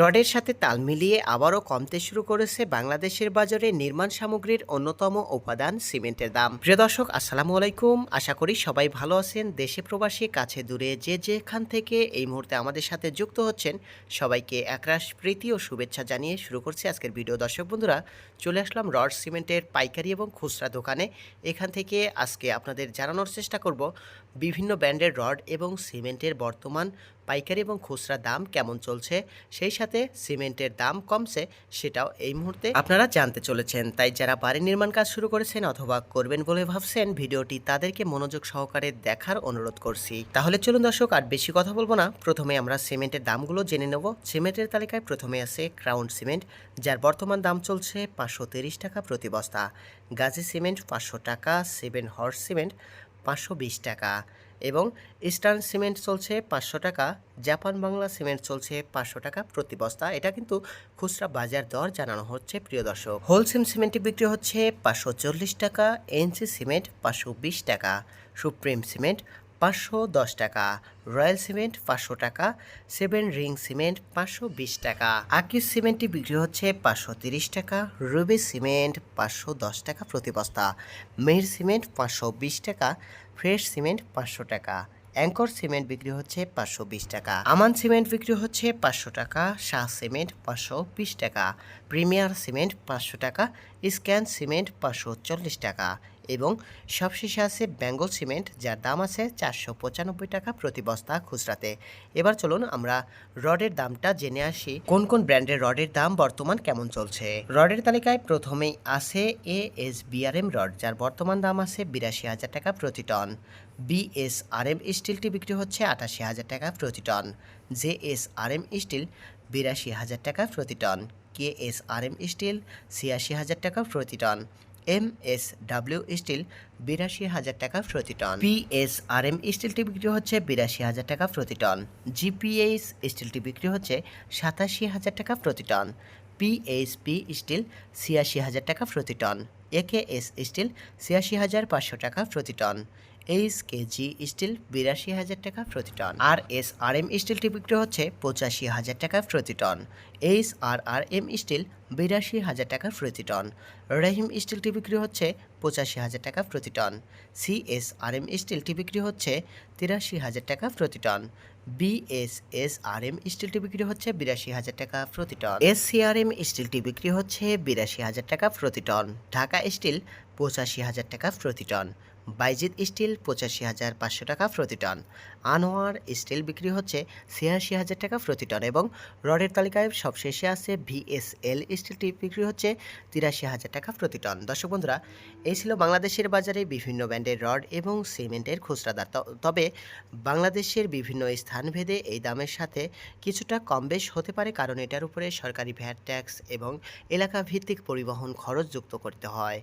রডের সাথে তাল মিলিয়ে আবারও কমতে শুরু করেছে বাংলাদেশের বাজারে নির্মাণ সামগ্রীর অন্যতম উপাদান সিমেন্টের দাম। প্রিয় দর্শক, আসসালামু আলাইকুম। আশা করি সবাই ভালো আছেন। দেশে প্রবাসী, কাছে দূরে যে যেখান থেকে এই মুহূর্তে আমাদের সাথে যুক্ত হচ্ছেন, সবাইকে একরাশ প্রীতি ও শুভেচ্ছা জানিয়ে শুরু করছি আজকের ভিডিও। দর্শক বন্ধুরা, চলে আসলাম রড, সিমেন্টের পাইকারি এবং খুচরা দোকানে। এখান থেকে আজকে আপনাদের জানানোর চেষ্টা করব বিভিন্ন ব্র্যান্ডের রড এবং সিমেন্টের বর্তমান পাইকারি এবং খুচরা দাম কেমন চলছে, সেই সাথে সিমেন্টের দাম কমছে, সেটাও এই মুহূর্তে আপনারা জানতে চলেছেন। তাই যারা বাড়ি নির্মাণ কাজ শুরু করেছেন অথবা করবেন বলে ভাবছেন, ভিডিওটি তাদেরকে মনোযোগ সহকারে দেখার অনুরোধ করছি। তাহলে চলুন দর্শক, আর বেশি কথা বলব না। প্রথমে আমরা সিমেন্টের দামগুলো জেনে নেব। সিমেন্টের তালিকায় প্রথমে আছে ক্রাউন সিমেন্ট, যার বর্তমান দাম চলছে পাঁচশো টাকা প্রতি বস্তা। গাজী সিমেন্ট পাঁচশো টাকা, সেভেন হর্স সিমেন্ট পাঁচশো বিশ টাকা। এবং ইস্টার্ন সিমেন্ট চলছে পাঁচশো টাকা, জাপান বাংলা সিমেন্ট চলছে পাঁচশো টাকা প্রতি বস্তা। এটা কিন্তু খুচরা বাজার দর জানানো হচ্ছে, প্রিয় দর্শক। হোলসেল সিমেন্টে বিক্রি হচ্ছে পাঁচশো চল্লিশ টাকা, এনসি সিমেন্ট পাঁচশো বিশ টাকা, সুপ্রিম সিমেন্ট পাঁচশো দশ টাকা, রয়্যাল সিমেন্ট পাঁচশো টাকা, সেভেন রিং সিমেন্ট পাঁচশো বিশ টাকা। আকিস সিমেন্টটি বিক্রি হচ্ছে পাঁচশো তিরিশ টাকা, রুবি সিমেন্ট পাঁচশো দশ টাকা প্রতি বস্তা, মেহির সিমেন্ট পাঁচশো বিশ টাকা, ফ্রেশ সিমেন্ট পাঁচশো টাকা, অ্যাঙ্কর সিমেন্ট বিক্রি হচ্ছে পাঁচশো বিশ টাকা, আমান সিমেন্ট বিক্রি হচ্ছে পাঁচশো টাকা, শাহ সিমেন্ট পাঁচশো বিশ টাকা, প্রিমিয়ার সিমেন্ট পাঁচশো টাকা, স্ক্যান সিমেন্ট পাঁচশো চল্লিশ টাকা এবং সবশেষে আছে বেঙ্গল সিমেন্ট, যার দাম আছে চারশো পঁচানব্বই টাকা প্রতি বস্তা খুচরাতে। এবার চলুন আমরা রডের দামটা জেনে আসি। কোন কোন ব্র্যান্ডের রডের দাম বর্তমান কেমন চলছে? রডের তালিকায় প্রথমেই আছে এ এস বিআরএম রড, যার বর্তমান দাম আছে বিরাশি হাজার টাকা প্রতি টন। বিএসআরএম স্টিলটি বিক্রি হচ্ছে আটাশি হাজার টাকা প্রতি টন। জেএসআরএম স্টিল বিরাশি হাজার টাকা প্রতি টন। কেএসআরএম স্টিল ছিয়াশি হাজার টাকা প্রতি ton. M S W steel বিরাশি হাজার টাকা প্রতি ton. P S R M স্টিলটি বিক্রি হচ্ছে বিরাশি হাজার টাকা প্রতি টন। জিপিএস স্টিলটি বিক্রি হচ্ছে সাতাশি হাজার টাকা প্রতি টন। পিএইচপি স্টিল ছিয়াশি হাজার টাকা প্রতি টন। একেএস স্টিল ছিয়াশি হাজার পাঁচশো টাকা প্রতি টন। এইচ কেজি স্টিল বিরাশি হাজার টাকা প্রতি ton. R S R M স্টিলটি বিক্রি হচ্ছে পঁচাশি হাজার টাকা প্রতি ton. H R R M steel বিরাশি হাজার টাকা প্রতি টন। রহিম স্টিলটি বিক্রি হচ্ছে পঁচাশি হাজার টাকা প্রতি টন। সিএস আর এম স্টিলটি বিক্রি হচ্ছে তিরাশি হাজার টাকা প্রতি টন। বিএসএস আর এম স্টিলটি বিক্রি হচ্ছে বিরাশি হাজার টাকা প্রতি ton. S C R M স্টিলটি বিক্রি হচ্ছে বিরাশি হাজার টাকা প্রতি টন। ঢাকা স্টিল পঁচাশি হাজার টাকা প্রতি টন। বাইজিৎ স্টিল পঁচাশি হাজার পাঁচশো টাকা প্রতি টন। আনোয়ার স্টিল বিক্রি হচ্ছে ছিয়াশি হাজার টাকা প্রতি টন এবং রডের তালিকায় সবশেষে আছে ভিএসএল স্টিলটি বিক্রি হচ্ছে তিরাশি হাজার টাকা প্রতি টন। দর্শক বন্ধুরা, এই ছিল বাংলাদেশের বাজারে বিভিন্ন ব্র্যান্ডের রড এবং সিমেন্টের খুচরা ত- তবে বাংলাদেশের বিভিন্ন স্থানভেদে এই দামের সাথে কিছুটা কম বেশ হতে পারে কারণ এটার উপরে সরকারি ভ্যাট ট্যাক্স এবং এলাকা ভিত্তিক পরিবহন খরচ যুক্ত করতে হয়।